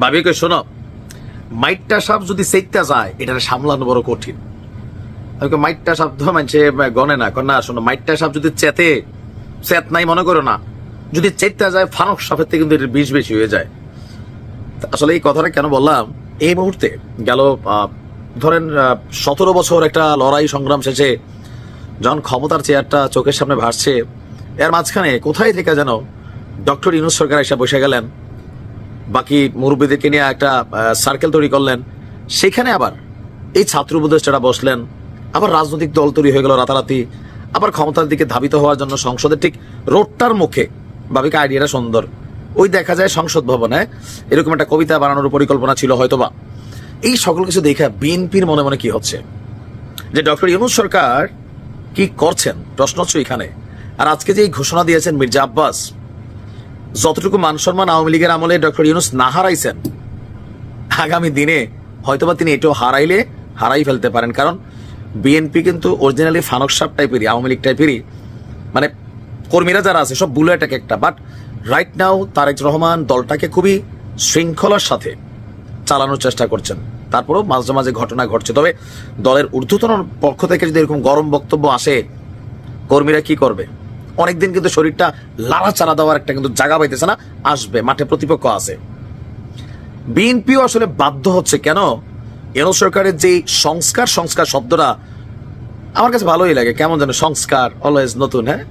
ভাবিকে শোনো, মাইটটা সাপ যদি সেইটা যায় এটা সামলানো বড় কঠিন। আমি মাইটটা সাপ তো মানছে গনে না না, শোনো, মাইটটা সাপ যদি চেতে, চেত নাই মনে করো না, যদি চেতটা যায়, ফানক সাপের থেকে কিন্তু বিষ বেশি হয়ে যায়। আসলে এই কথাটা কেন বললাম? এই মুহূর্তে গেল ধরেন সতেরো বছর একটা লড়াই সংগ্রাম শেষে যখন ক্ষমতার চেয়ারটা চোখের সামনে ভাসছে, এর মাঝখানে কোথায় থেকে যেন ডক্টর ইউনুস সরকার এসে বসে গেলেন বাকি মুরব্বীদেরকে নিয়ে একটা সার্কেল তৈরি করলেন। সেখানে আবার এই ছাত্র উপদেষ্টারা বসলেন। আবার রাজনৈতিক দল তৈরি হয়ে গেল রাতারাতি। আবার ক্ষমতার দিকে ধাবিত হওয়ার জন্য সংসদের ঠিক রোডটার মুখে ভাবিকে আইডিয়াটা সুন্দর। ওই দেখা যায় সংসদ ভবনে এরকম একটা কবিতা বানানোর পরিকল্পনা ছিল হয়তোবা। এই সকল কিছু দেখে বিএনপির মনে মনে কি হচ্ছে? যে ডক্টর ইউনুস সরকার কি করছেন? প্রশ্ন হচ্ছে এখানে। আর আজকে যে এই ঘোষণা দিয়েছেন মির্জা আব্বাস যতটুকু মান সম্মান আওয়ামী লীগের আমলে ডক্টর ইউনুস না হারাইছেন, আগামী দিনে হয়তোবা তিনি এটাও হারাইলে, হারাই ফেলতে পারেন। কারণ বিএনপি কিন্তু অরিজিনালি ফানক সাপ টাইপেরই, আওয়ামী লীগ টাইপেরই। মানে কর্মীরা যারা আছে, সব বুলেট এক একটা। But right now Tarique Rahman দলটাকে খুবই শৃঙ্খলার সাথে চালানোর চেষ্টা করছেন। তারপরেও মাঝে মাঝে ঘটনা ঘটছে। তবে দলের ঊর্ধ্বতন পক্ষ থেকে যদি এরকম গরম বক্তব্য আসে, কর্মীরা কি করবে? অনেকদিন কিন্তু শরীরটা লাড়াচাড়া দেওয়ার একটা কিন্তু জায়গা পাইতেছে না, আসবে, মাঠে প্রতিপক্ষ আছে। বিএনপিও আসলে বাধ্য হচ্ছে কেন? এন সরকারের যে সংস্কার সংস্কার শব্দটা আমার কাছে ভালোই লাগে, কেমন যেন সংস্কার অলওয়েজ নতুন হ্যাঁ?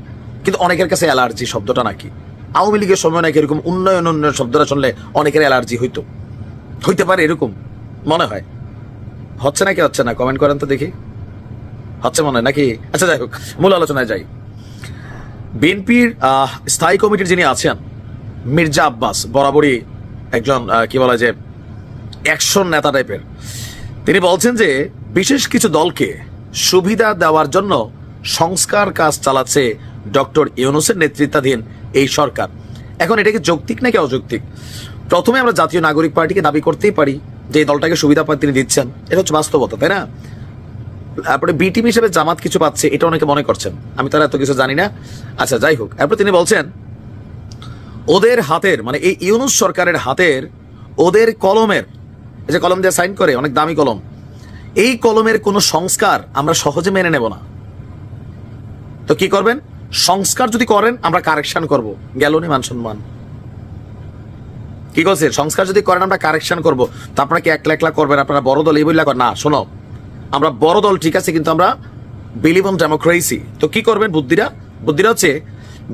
কিন্তু অনেকের কাছে অ্যালার্জি শব্দটা নাকি? আওয়ামী লীগের সময় নাকি এরকম উন্নয়ন উন্নয়ন শব্দটা শুনলে অনেকের অ্যালার্জি হইতো। হইতে পারে এরকম, মনে হয়। হচ্ছে নাকি, হচ্ছে না? কমেন্ট করেন তো দেখি। হচ্ছে মনে হয় নাকি? আচ্ছা যাই হোক, মূল আলোচনায় যাই। বিএনপির স্থায়ী কমিটির যিনি আছেন, মির্জা আব্বাস, বরাবরই একজন কি বলা যে অ্যাকশন নেতা টাইপের তিনি বলছেন যে বিশেষ কিছু দলকে সুবিধা দেওয়ার জন্য সংস্কার কাজ চালাচ্ছে ডক্টর ইউনুসের নেতৃত্বাধীন এই সরকার। এখন এটাকে যৌক্তিক নাকি অযৌক্তিক? প্রথমে আমরা জাতীয় নাগরিক পার্টিকে দাবি করতেই পারি যে এই দলটাকে সুবিধা তিনি দিচ্ছেন। এটা হচ্ছে বাস্তবতা, তাই না? তারপরে বিটিভি হিসেবে জামাত কিছু পাচ্ছে, এটা অনেকে মনে করছেন। আমি তারা এত কিছু জানি না। আচ্ছা যাই হোক, এরপর তিনি বলছেন, ওদের হাতের মানে এই ইউনুস সরকারের হাতের, ওদের কলমের যে কলম দিয়ে সাইন করে, অনেক দামি কলম, এই কলমের কোনো সংস্কার আমরা সহজে মেনে নেব না। তো কি করবেন? সংস্কার যদি করেন, আমরা কারেকশন করব। গেল নি মান সম্মান। কি করছে? সংস্কার যদি করেন, আমরা কারেকশন করব। তো আপনারা কি একলা একলা করবেন? আপনারা বড় দল, এই বললে না, শোনো। আমরা বড় দল ঠিক আছে, কিন্তু আমরা বিলিভ অন ডেমোক্রেসি তো কি করবেন বুদ্ধিরা? বুদ্ধিরা হচ্ছে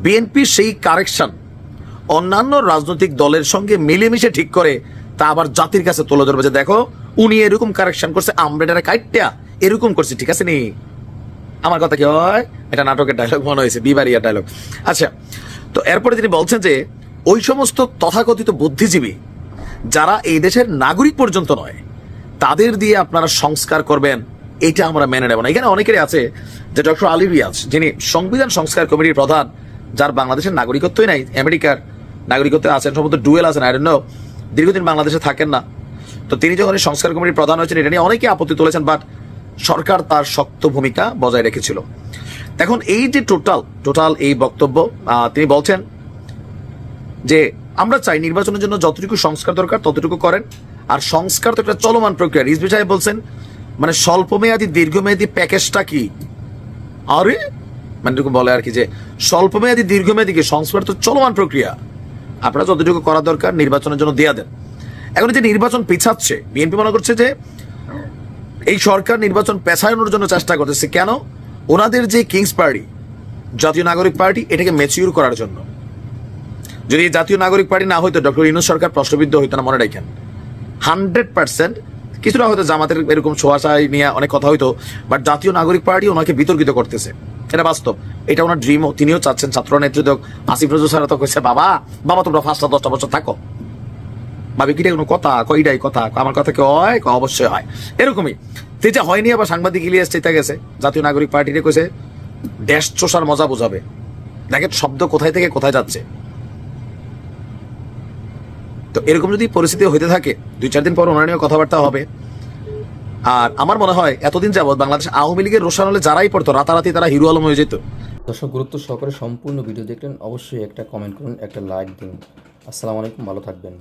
বিএনপি সেই কারেকশন অন্যান্য রাজনৈতিক দলের সঙ্গে মিলেমিশে ঠিক করে, তা আবার জাতির কাছে তুলে ধরবে যে দেখো, উনি এরকম কারেকশন করছে, আমরা কাইটটা এরকম করছি, ঠিক আছে নি? আমার কথা কি হয়? এটা নাটকের ডায়লগ মনে হয়েছে, বিবারিয়া ডায়লগ আচ্ছা তো এরপরে তিনি বলছেন যে, ওই সমস্ত তথাকথিত বুদ্ধিজীবী যারা এই দেশের নাগরিক পর্যন্ত নয় তাদের দিয়ে আপনারা সংস্কার করবেন, এটা আমরা মেনে নেব না। এখানে অনেকেরই আছে, যে ডক্টর আলী রিয়াজ, যিনি সংবিধান সংস্কার কমিটির প্রধান, যার বাংলাদেশের নাগরিকত্বই নাই, আমেরিকার নাগরিকত্ব আছেন, সম্ভবত ডুয়েল আছেন আই নো দীর্ঘদিন বাংলাদেশে থাকেন না। তো তিনি যখন এই সংস্কার কমিটির প্রধান হয়েছেন, এটা নিয়ে অনেকে আপত্তি তুলেছেন বাট সরকার তার শক্ত ভূমিকা বজায় রেখেছিল। এখন এই যে টোটাল টোটাল এই বক্তব্য তিনি বলছেন যে আমরা চাই নির্বাচনের জন্য যতটুকু সংস্কার দরকার ততটুকু করেন। আর সংস্কার তো একটা চলমান প্রক্রিয়া। রিজভি সাহেব বলছেন মানে স্বল্পমেয়াদী, দীর্ঘমেয়াদী প্যাকেজটা কি? আরে মানে বলে আর কি যে, স্বল্পমেয়াদী, দীর্ঘমেয়াদী কি? সংস্কার তো চলমান প্রক্রিয়া। আপনারা যতটুকু করা দরকার, নির্বাচনের জন্য দেয়া দেন। এখন যে নির্বাচন পিছাচ্ছে, বিএনপি মনে করছে যে, এই সরকার নির্বাচন পেছানোর জন্য চেষ্টা করতেছে। কেন? ওনাদের যে কিংস পার্টি জাতীয় নাগরিক পার্টি, এটাকে ম্যাচিউর করার জন্য। যদি জাতীয় নাগরিক পার্টি না হইতো, ডক্টর ইনু সরকার প্রশ্নবিদ্ধ হইতো না, মনে রাখেন। Hundred percent. কিছুটা হয়তো জামাতের এরকম ছোঁয়াশাই নিয়ে অনেক কথা হইতো বাট জাতীয় নাগরিক পার্টি ওনাকে বিতর্কিত করতেছে। এটা বাস্তব। এটা ওনার ড্রিমও তিনিও চাচ্ছেন ছাত্র নেতৃত্ব আসিফ নজরুল স্যার তো কইছে, বাবা বাবা, তোমরা পাঁচটা দশটা বছর থাকো। ভাবি কিটা কোনো কথা? কইটাই কথা? আমার কথা কি হয়? অবশ্যই হয়। এরকমই। তো এটা হয়নি, আবার সাংবাদিক ইলিয়াস চেতা গেছে। জাতীয় নাগরিক পার্টিতে কইছে ড্যাশ চোষার মজা বোঝাবে। দেখেন শব্দ কোথায় থেকে কোথায় যাচ্ছে। তো এরকম যদি পরিস্থিতি হইতে থাকে, দুই চার দিন পর ওনার নিয়ে কথাবার্তা হবে। আর আমার মনে হয় এতদিন যাবৎ বাংলাদেশ আওয়ামী লীগের রোশান হলে যারাই পড়তো, রাতারাতি তারা হিরো আলম হয়ে যেত। দর্শক, গুরুত্ব সহকারে সম্পূর্ণ ভিডিও দেখলেন, অবশ্যই একটা কমেন্ট করুন, একটা লাইক দিন। আসসালামু আলাইকুম, ভালো থাকবেন।